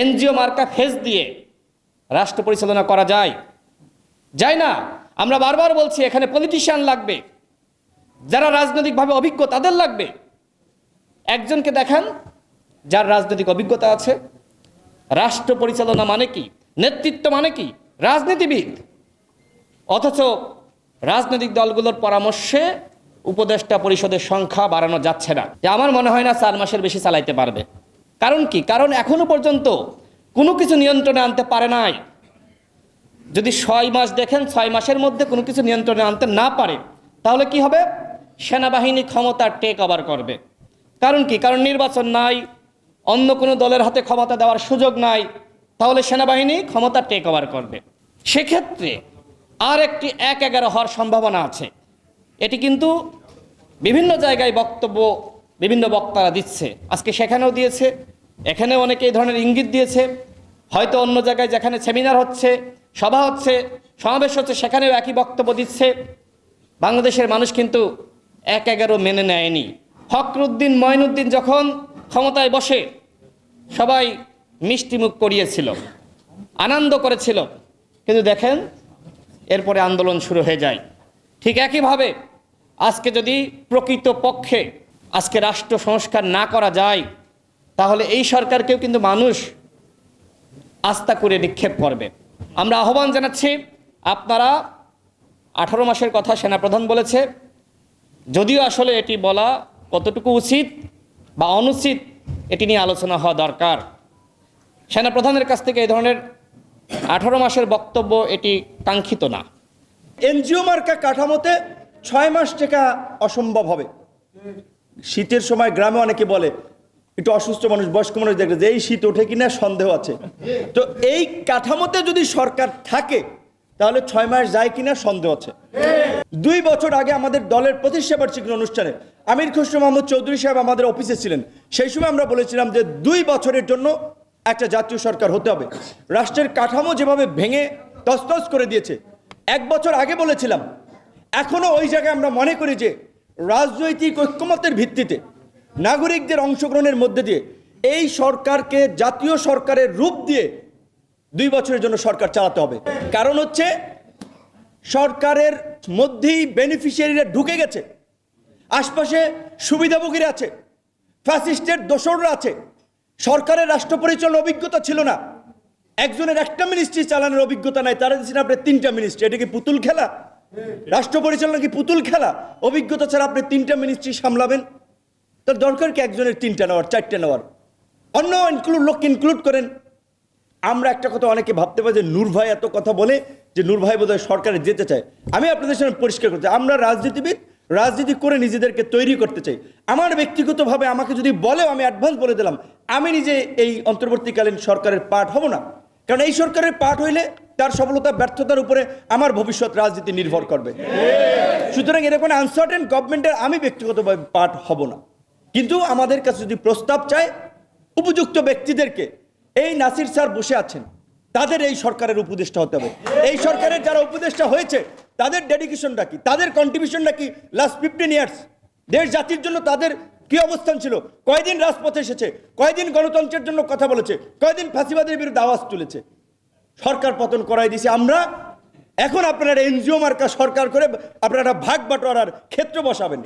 NGO মার্কা face দিয়ে রাষ্ট্র পরিচালনা করা যায়। যায় না। আমরা বারবার বলছি, এখানে পলিটিশিয়ান লাগবে। যারা রাজনৈতিকভাবে অভিজ্ঞ, তাদের লাগবে। একজনকে দেখান, যার রাজনৈতিক অভিজ্ঞতা আছে। রাষ্ট্র পরিচালনা মানে কি? নেতৃত্ব মানে কি? রাজনীতিবিদ। অথচ রাজনৈতিক দলগুলোর পরামর্শে উপদেষ্টা পরিষদের সংখ্যা বাড়ানো যাচ্ছে না। আমার মনে হয় না চার মাসের বেশি চালাইতে পারবে। কারণ কি? কারণ এখনও পর্যন্ত কোনো কিছু নিয়ন্ত্রণে আনতে পারে নাই। যদি ছয় মাস দেখেন, ছয় মাসের মধ্যে কোনো কিছু নিয়ন্ত্রণে আনতে না পারে, তাহলে কি হবে? সেনাবাহিনী ক্ষমতা টেক ওভার করবে। কারণ কি? কারণ নির্বাচন নাই, অন্য কোনো দলের হাতে ক্ষমতা দেওয়ার সুযোগ নাই, তাহলে সেনাবাহিনী ক্ষমতা টেক ওভার করবে। সেক্ষেত্রে আর একটি এক এগারো হওয়ার সম্ভাবনা আছে। এটি কিন্তু বিভিন্ন জায়গায় বক্তব্য বিভিন্ন বক্তারা দিচ্ছে। আজকে সেখানেও দিয়েছে, এখানেও অনেকে এই ধরনের ইঙ্গিত দিয়েছে। হয়তো অন্য জায়গায় যেখানে সেমিনার হচ্ছে, সভা হচ্ছে, সমাবেশ হচ্ছে, সেখানেও একই বক্তব্য দিচ্ছে। বাংলাদেশের মানুষ কিন্তু এক এগারো মেনে নেয়নি। ফখরুদ্দিন মঈনুদ্দিন যখন ক্ষমতায় বসে, সবাই মিষ্টিমুখ করিয়েছিল, আনন্দ করেছিল। কিন্তু দেখেন, এরপরে আন্দোলন শুরু হয়ে যায়। ঠিক একইভাবে আজকে যদি প্রকৃত পক্ষে আজকে রাষ্ট্র সংস্কার না করা যায়, তাহলে এই সরকারকেও কিন্তু মানুষ আস্থা করে নিক্ষেপ করবে। আমরা আহ্বান জানাচ্ছি, আপনারা আঠারো মাসের কথা সেনাপ্রধান বলেছে, যদিও আসলে এটি বলা কতটুকু উচিত বা অনুচিত, এটি নিয়ে আলোচনা হওয়া দরকার। সেনাপ্রধানের কাছ থেকে এই ধরনের আঠারো মাসের বক্তব্য এটি কাঙ্ক্ষিত না। এনজিও মার্কা কাঠামোতে ছয় মাস টেকা অসম্ভব হবে। শীতের সময় গ্রামে অনেকে বলে, একটু অসুস্থ মানুষ, বয়স্ক মানুষ দেখলে যে এই শীত ওঠে কিনা সন্দেহ আছে। তো এই কাঠামোতে যদি সরকার থাকে, তাহলে ছয় মাস যায় কিনা সন্দেহ আছে। দুই বছর আগে আমাদের দলের প্রতিষ্ঠা বার্ষিকী অনুষ্ঠানে আমির খসরু মাহমুদ চৌধুরী সাহেব আমাদের অফিসে ছিলেন। সেই সময় আমরা বলেছিলাম যে দুই বছরের জন্য একটা জাতীয় সরকার হতে হবে। রাষ্ট্রের কাঠামো যেভাবে ভেঙে তছতছ করে দিয়েছে, এক বছর আগে বলেছিলাম। এখনও ওই জায়গায় আমরা মনে করি যে রাজনৈতিক ঐক্যমতের ভিত্তিতে নাগরিকদের অংশগ্রহণের মধ্যে দিয়ে এই সরকারকে জাতীয় সরকারের রূপ দিয়ে দুই বছরের জন্য সরকার চালাতে হবে। কারণ হচ্ছে সরকারের মধ্যেই বেনিফিশিয়ারিরা ঢুকে গেছে, আশপাশে সুবিধাভোগীরা আছে ফ্যাসিস্টের দোসররা আছে, সরকারের রাষ্ট্র পরিচালনার অভিজ্ঞতা ছিল না। একজনের একটা মিনিস্ট্রি চালানোর অভিজ্ঞতা নাই, তারা দিচ্ছেন আপনি তিনটা মিনিস্ট্রি এটা কি পুতুল খেলা? রাষ্ট্র পরিচালনা কি পুতুল খেলা? অভিজ্ঞতা ছাড়া আপনি তিনটা মিনিস্ট্রি সামলাবেন? তার দরকার কি একজনের তিনটা নেওয়ার, চারটে নেওয়ার? অন্য ইনক্লুড লোককে ইনক্লুড করেন। আমরা একটা কথা অনেকে ভাবতে পারি যে নূর ভাই এত কথা বলে যে নূর ভাই বোধহয় সরকারে যেতে চায়। আমি আপনাদের সামনে পরিষ্কার করতে আমরা রাজনীতিবিদ, রাজনীতি করে নিজেদেরকে তৈরি করতে চাই। আমার ব্যক্তিগতভাবে আমাকে যদি বলেও আমি অ্যাডভান্স বলে দিলাম, আমি নিজে এই অন্তর্বর্তীকালীন সরকারের পার্ট হব না। কারণ এই সরকারের পার্ট হইলে তার সফলতা, ব্যর্থতার উপরে আমার ভবিষ্যৎ রাজনীতি নির্ভর করবে। সুতরাং এরকম আনসার্টেন গভর্নমেন্টের আমি ব্যক্তিগতভাবে পার্ট হব না। কিন্তু আমাদের কাছে যদি প্রস্তাব চায়, উপযুক্ত ব্যক্তিদেরকে, এই নাসির স্যার বসে আছেন, তাদের এই সরকারের উপদেষ্টা হতে হবে। এই সরকারের যারা উপদেষ্টা হয়েছে, তাদের ডেডিকেশনটা কি? তাদের কন্ট্রিবিউশনটা কি? লাস্ট ফিফটিন ইয়ার্স দেশ জাতির জন্য তাদের কি অবস্থান ছিল? কয়দিন রাজপথে এসেছে? কয়দিন গণতন্ত্রের জন্য কথা বলেছে? কয়দিন ফাঁসিবাদের বিরুদ্ধে আওয়াজ তুলেছে? সরকার পতন করাই দিছি আমরা এখন আপনারা এনজিও মার্কা সরকার করে আপনারা ভাগ বাটোয়ারার ক্ষেত্র বসাবেন।